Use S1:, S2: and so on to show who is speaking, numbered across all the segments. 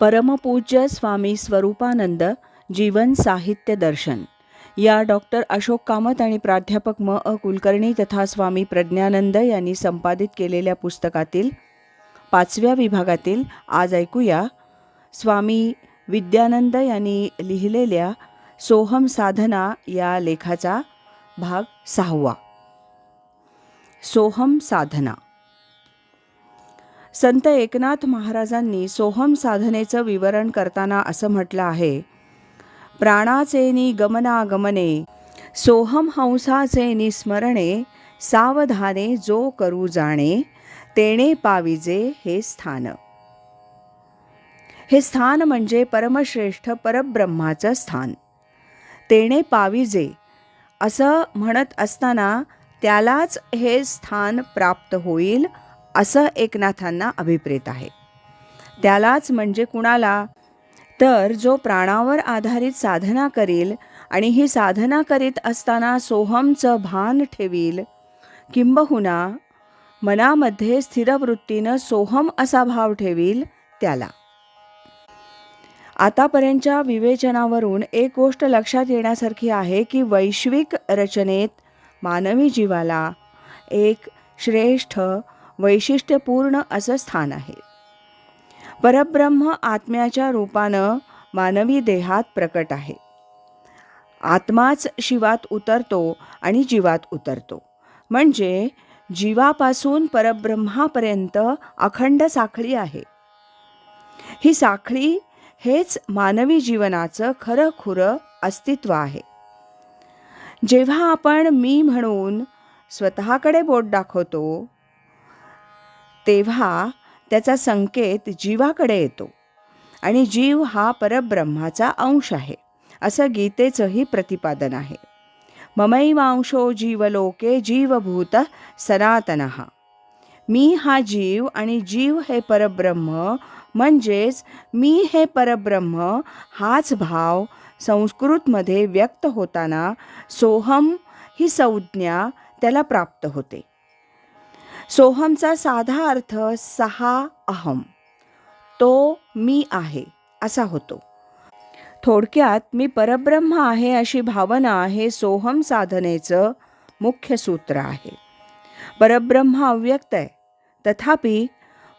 S1: परमपूज्य स्वामी स्वरूपानंद जीवन साहित्य दर्शन. या डॉक्टर अशोक कामत आणि प्राध्यापक म. अ. कुलकर्णी तथा स्वामी प्रज्ञानंद यांनी संपादित केलेल्या पुस्तकातील पाचव्या विभागातील आज ऐकूया. स्वामी विद्यानंद यांनी लिहिलेल्या सोहम साधना या लेखाचा भाग सहावा. सोहम साधना संत एकनाथ महाराजांनी सोहम साधनेचं विवरण करताना असं म्हटलं आहे. प्राणाचे नि गमनागमने सोहम हंसाचे निस्मरणे सावधाने जो करू जाणे तेणे पाविजे हे स्थान. हे स्थान म्हणजे परमश्रेष्ठ परब्रह्माचं स्थान. तेणे पाविजे असं म्हणत असताना त्यालाच हे स्थान प्राप्त होईल असं एकनाथांना अभिप्रेत आहे. त्यालाच म्हणजे कुणाला? तर जो प्राणावर आधारित साधना करील आणि ही साधना करीत असताना सोहमचं भान ठेवील किंबहुना मनामध्ये स्थिरवृत्तीनं सोहम असा भाव ठेवील त्याला. आतापर्यंतच्या विवेचनावरून एक गोष्ट लक्षात येण्यासारखी आहे की वैश्विक रचनेत मानवी जीवाला एक श्रेष्ठ वैशिष्ट्यपूर्ण असं स्थान आहे. परब्रह्म आत्म्याच्या रूपानं मानवी देहात प्रकट आहे. आत्माच शिवात उतरतो आणि जीवात उतरतो. म्हणजे जीवापासून परब्रह्मापर्यंत अखंड साखळी आहे. ही साखळी हेच मानवी जीवनाचं खरं खुरं अस्तित्व आहे. जेव्हा आपण मी म्हणून स्वतःकडे बोट दाखवतो तेव्हा त्याचा संकेत जीवाकडे येतो. आणि जीव हा परब्रह्माचा अंश आहे. असं गीतेचंही प्रतिपादन आहे. ममैवांशो जीवलोके जीवभूत सनातन. मी हा जीव आणि जीव हे परब्रह्म म्हणजेच मी हे परब्रह्म हाच भाव संस्कृतमध्ये व्यक्त होताना सोहम ही संज्ञा त्याला प्राप्त होते. सोहमचा साधा अर्थ सहा अहम. तो मी आहे असा होतो. थोडक्यात मी परब्रह्म आहे अशी भावना हे सोहम साधनेचं मुख्य सूत्र आहे. परब्रह्म अव्यक्त आहे. तथापि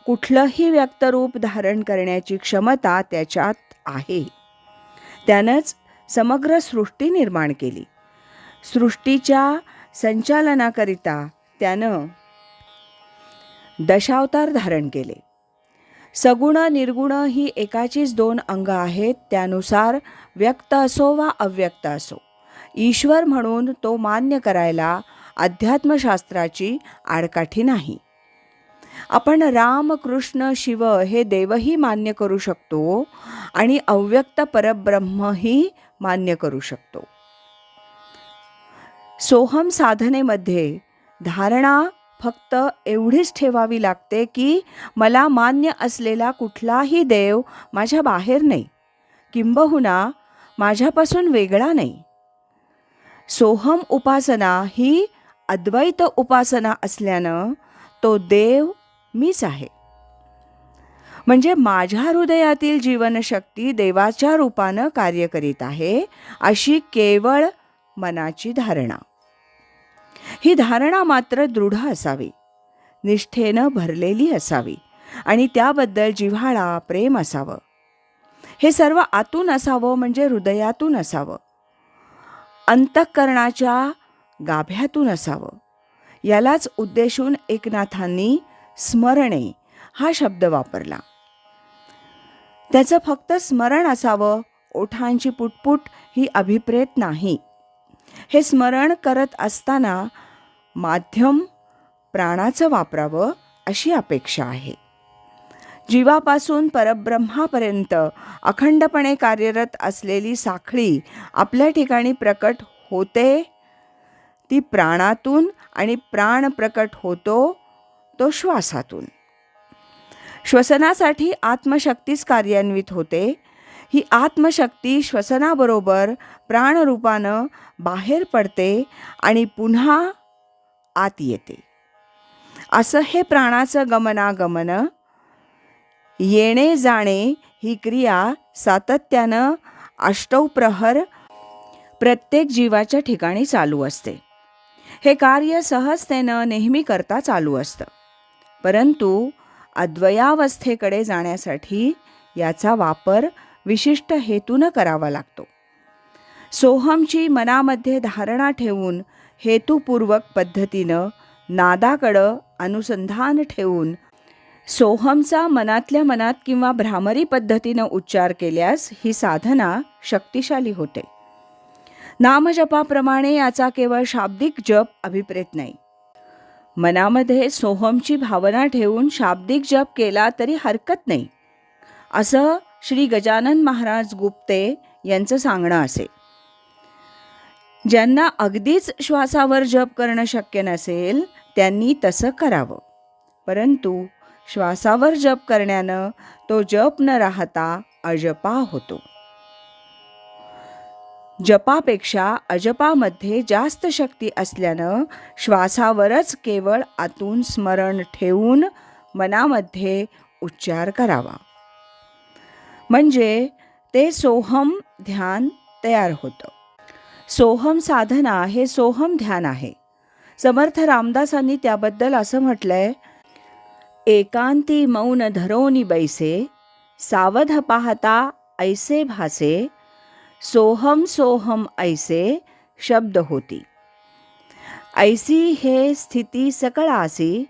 S1: कुठलंही व्यक्तरूप धारण करण्याची क्षमता त्याच्यात आहे. त्यानंच समग्र सृष्टी निर्माण केली. सृष्टीच्या संचालनाकरिता त्यानं दशावतार धारण केले. सगुण निर्गुण ही एकाचीच दोन अंग आहेत त्यानुसार व्यक्त असो वा अव्यक्त असो. ईश्वर म्हणून तो मान्य करायला अध्यात्मशास्त्राची आडकाठी नाही. आपण राम कृष्ण शिव हे देवही मान्य करू शकतो आणि अव्यक्त परब्रह्मही मान्य करू शकतो. सोहम साधनेमध्ये धारणा फक्त एवढीच ठेवावी लागते की मला मान्य असलेला कुठलाही देव माझ्या बाहेर नाही. किंबहुना माझ्यापासून वेगळा नाही. सोहम उपासना ही अद्वैत उपासना असल्यानं तो देव मीच आहे. म्हणजे माझ्या हृदयातील जीवनशक्ती देवाच्या रूपानं कार्य करीत आहे अशी केवळ मनाची धारणा. ही धारणा मात्र दृढ असावी. निष्ठेनं भरलेली असावी आणि त्याबद्दल जिव्हाळा प्रेम असावं. हे सर्व आतून असावं म्हणजे हृदयातून असावं. अंतःकरणाच्या गाभ्यातून असावं. यालाच उद्देशून एकनाथांनी स्मरणे हा शब्द वापरला. त्याचं फक्त स्मरण असावं ओठांची पुटपुट ही अभिप्रेत नाही. हे स्मरण करत असताना माध्यम प्राणाचं वापरावं अशी अपेक्षा आहे. जीवापासून परब्रह्मापर्यंत अखंडपणे कार्यरत असलेली साखळी आपल्या ठिकाणी प्रकट होते ती प्राणातून आणि प्राण प्रकट होतो तो श्वासातून. श्वसनासाठी आत्मशक्तीच कार्यान्वित होते ही आत्मशक्ती श्वसनाबरोबर प्राणरूपानं बाहेर पडते आणि पुन्हा आत येते. असं हे प्राणाचं गमनागमन येणे जाणे ही क्रिया सातत्यानं अष्टौप्रहर प्रत्येक जीवाच्या ठिकाणी चालू असते. हे कार्य सहजतेनं नेहमी करता चालू असतं. परंतु अद्वयावस्थेकडे जाण्यासाठी याचा वापर विशिष्ट हेतूनं करावा लागतो. सोहमची मनामध्ये धारणा ठेवून हेतुपूर्वक पद्धतीनं नादाकडं अनुसंधान ठेवून सोहमचा मनातल्या मनात किंवा भ्रामरी पद्धतीनं उच्चार केल्यास ही साधना शक्तिशाली होते. नामजपाप्रमाणे याचा केवळ शाब्दिक जप अभिप्रेत नाही. मनामध्ये सोहमची भावना ठेवून शाब्दिक जप केला तरी हरकत नाही. असं श्री गजानन महाराज गुप्ते यांचं सांगणं असे. ज्यांना अगदीच श्वासावर जप करणं शक्य नसेल त्यांनी तसं करावं. परंतु श्वासावर जप करण्यानं तो जप न राहता अजपा होतो. जपापेक्षा अजपामध्ये जास्त शक्ती असल्यानं श्वासावरच केवळ आतून स्मरण ठेवून मनामध्ये उच्चार करावा. म्हणजे ते सोहम ध्यान तयार होतं. सोहम साधना हे सोहम ध्यान आहे. समर्थ रामदासांनी त्याबद्दल असं म्हटलंय एकांती मौन धरोनी बैसे सावध पाहता ऐसे भासे सोहम सोहम ऐसे शब्द होती. ऐसी हे स्थिती सकळासी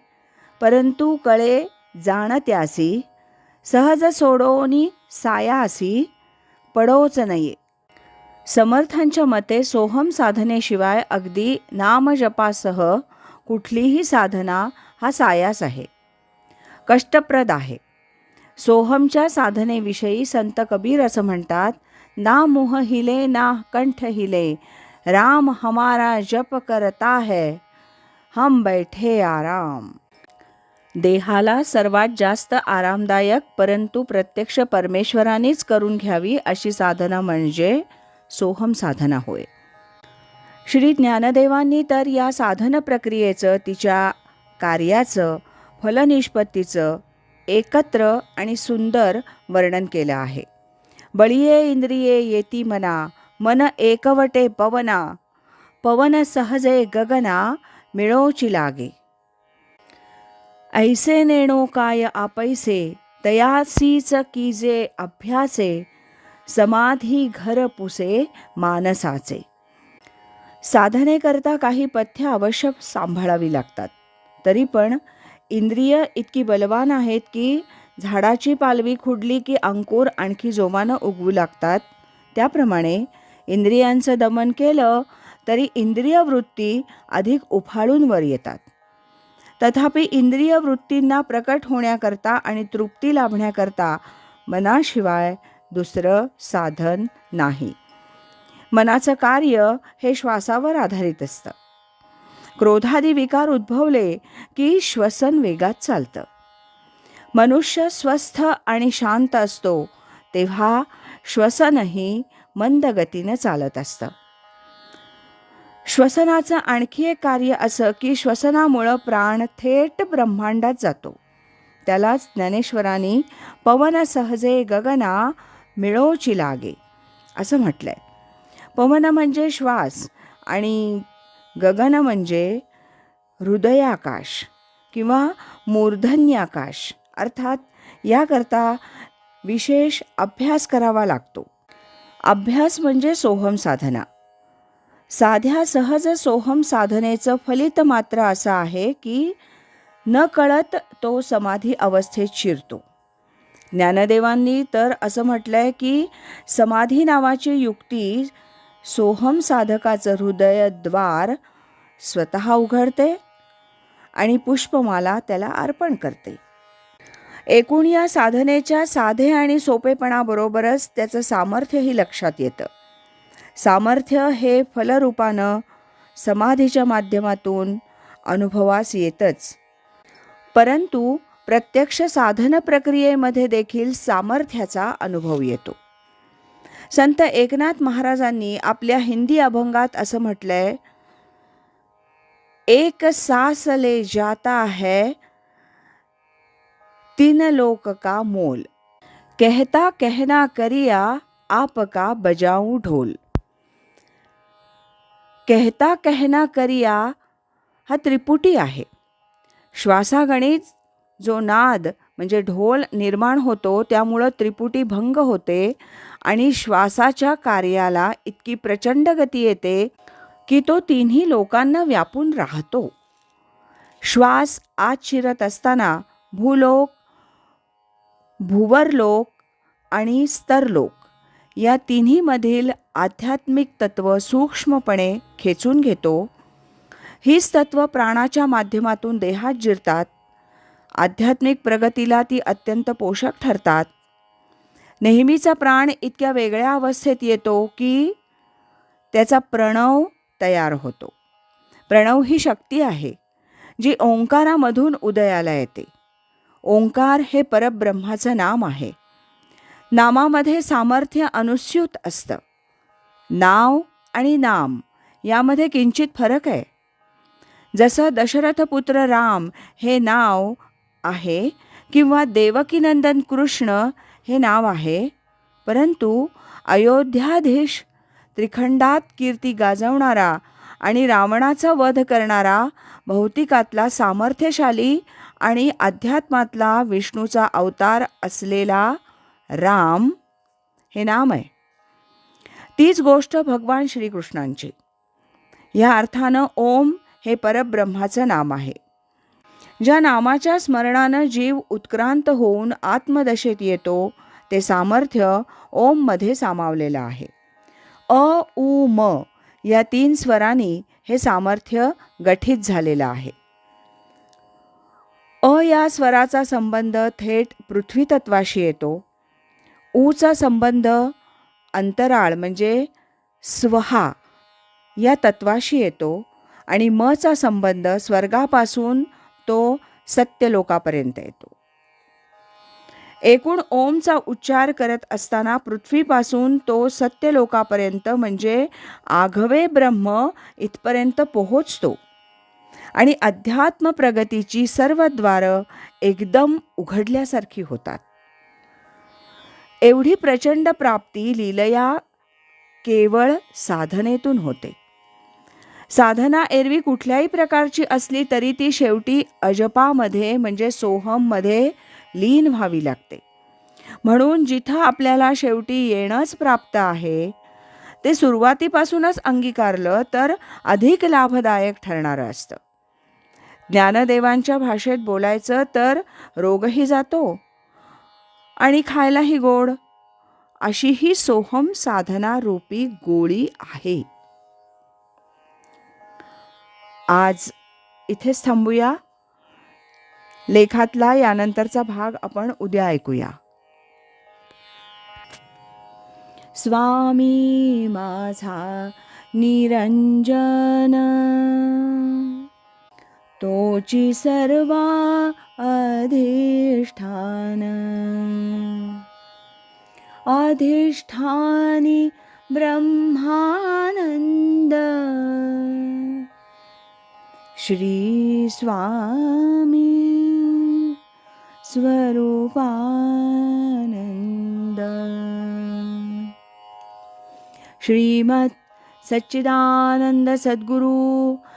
S1: परंतु कळे जाणत्यासी सहज सोडोनी सायासी पडोच नये. समर्थांच्या मते सोहम साधनेशिवाय अगदी नामजपासह कुठलीही साधना हा सायास आहे. कष्टप्रद आहे. सोहमच्या साधनेविषयी संत कबीर असं म्हणतात ना मुह हिले ना कंठ हिले राम हमारा जप करता है हम बैठे आराम. देहाला सर्वात जास्त आरामदायक परंतु प्रत्यक्ष परमेश्वरानेच करून घ्यावी अशी साधना म्हणजे सोहम साधना होय. श्री ज्ञानदेवांनी तर या साधन प्रक्रियेचं तिच्या कार्याचं फलनिष्पत्तीचं एकत्र आणि सुंदर वर्णन केलं आहे. बळिये इंद्रिये येती मना मन एकवटे पवना पवन सहजे गगना मिळोची लागे. ऐसे नेणो काय आपैसे तयासीच कीजे अभ्यासे समाधी घर पुसे मानसाचे. साधनेकरता काही पथ्य अवश्य सांभाळावी लागतात. तरी पण इंद्रिय इतकी बलवान आहेत की झाडाची पालवी खुडली की अंकुर आणखी जोमानं उगवू लागतात. त्याप्रमाणे इंद्रियांचं दमन केलं तरी इंद्रिय वृत्ती अधिक उफाळून वर येतात. तथापि इंद्रिय वृत्तींना प्रकट होण्याकरता आणि तृप्ती लाभण्याकरता मनाशिवाय दुसरं साधन नाही. मनाचं कार्य हे श्वासावर आधारित असतं. क्रोधादी विकार उद्भवले की श्वसन वेगात चालतं. मनुष्य स्वस्थ आणि शांत असतो तेव्हा श्वसनही मंद गतीनं चालत असतं. श्वसनाचं आणखी एक कार्य असं की श्वसनामुळं प्राण थेट ब्रह्मांडात जातो. त्यालाच ज्ञानेश्वरांनी पवन सहजे गगना मिळोची लागे असं म्हटलंय. पवन म्हणजे श्वास आणि गगन म्हणजे हृदयाकाश किंवा मूर्धन्याकाश अर्थात याकरता विशेष अभ्यास करावा लागतो. अभ्यास म्हणजे सोहम साधना. साध्या सहज सोहम साधनेचं फलित मात्र असं आहे की न कळत तो समाधी अवस्थेत शिरतो. ज्ञानदेवांनी तर असं म्हटलंय की समाधी नावाची युक्ती सोहम साधकाचं हृदयद्वार स्वतः उघडते आणि पुष्पमाला त्याला अर्पण करते. एकूण या साधनेच्या साधे आणि सोपेपणाबरोबरच त्याचं सामर्थ्यही लक्षात येतं. सामर्थ्य हे फलरूपानं समाधीच्या माध्यमातून अनुभवास येतच. परंतु प्रत्यक्ष साधन प्रक्रियेमध्ये देखील सामर्थ्याचा अनुभव येतो. संत एकनाथ महाराजांनी आपल्या हिंदी अभंगात असं म्हटलंय एक सास ले जाता है तीन लोक का मोल. कहता कहना करिया आपका बजाऊ ढोल. कहता कहना करिया हा त्रिपुटी आहे. श्वासागणित जो नाद म्हणजे ढोल निर्माण होतो त्यामुळं त्रिपुटी भंग होते आणि श्वासाच्या कार्याला इतकी प्रचंड गती येते की तो तिन्ही लोकांना व्यापून राहतो. श्वास आत शिरत असताना भूलोक भुवरलोक आणि स्तरलोक या तिन्हीमधील आध्यात्मिक तत्व सूक्ष्मपणे खेचून घेतो. हीच तत्व प्राणाच्या माध्यमातून देहात जिरतात. आध्यात्मिक प्रगतीला ती अत्यंत पोषक ठरतात. नेहमीचा प्राण इतक्या वेगळ्या अवस्थेत येतो की त्याचा प्रणव तयार होतो. प्रणव ही शक्ती आहे जी ओंकारामधून उदयाला येते. ओंकार हे परब्रह्माचं नाम आहे. नामामध्ये सामर्थ्य अनुस्यूत असतं. नाव आणि नाम यामध्ये किंचित फरक आहे. जसं दशरथपुत्र राम हे नाव आहे किंवा देवकीनंदन कृष्ण हे नाव आहे परंतु अयोध्याधीश त्रिखंडात कीर्ती गाजवणारा आणि रावणाचा वध करणारा भौतिकातला सामर्थ्यशाली आणि अध्यात्मातला विष्णूचा अवतार असलेला राम हे नाम आहे. तीच गोष्ट भगवान श्रीकृष्णांची. या अर्थानं ओम हे परब्रह्माचं नाम आहे. ज्या नामाच्या स्मरणानं जीव उत्क्रांत होऊन आत्मदशेत येतो ते सामर्थ्य ओममध्ये सामावलेलं आहे. अ उ म या तीन स्वरांनी हे सामर्थ्य गठीत झालेलं आहे. अ या स्वराचा संबंध थेट पृथ्वीतत्वाशी येतो ऊचा संबंध अंतराळ म्हणजे स्वहा या तत्वाशी येतो आणि मचा संबंध स्वर्गापासून तो सत्यलोकापर्यंत येतो. एकूण ओमचा उच्चार करत असताना पृथ्वीपासून तो सत्यलोकापर्यंत म्हणजे आघवे ब्रह्म इथपर्यंत पोहोचतो आणि अध्यात्म प्रगतीची सर्व द्वारं एकदम उघडल्यासारखी होतात. एवढी प्रचंड प्राप्ती लीलया केवळ साधनेतून होते. साधना एरवी कुठल्याही प्रकारची असली तरी ती शेवटी अजपामध्ये म्हणजे सोहममध्ये लीन व्हावी लागते. म्हणून जिथं आपल्याला शेवटी येणंच प्राप्त आहे ते सुरुवातीपासूनच अंगीकारलं तर अधिक लाभदायक ठरणारं असतं. ज्ञानदेवांच्या भाषेत बोलायचं तर रोगही जातो आणि खायलाही गोड. अशी ही सोहम साधना रूपी गोळी आहे. आज इथेच थांबूया. लेखातला यानंतरचा भाग आपण उद्या ऐकूया. स्वामी माझा निरंजन तोचि सर्वा अधिष्ठान। अधिष्ठानि ब्रह्मानन्द। श्रीस्वामी स्वरूपानन्द। श्रीमत् श्रीमत्सच्चिदानन्दसद्गुरुः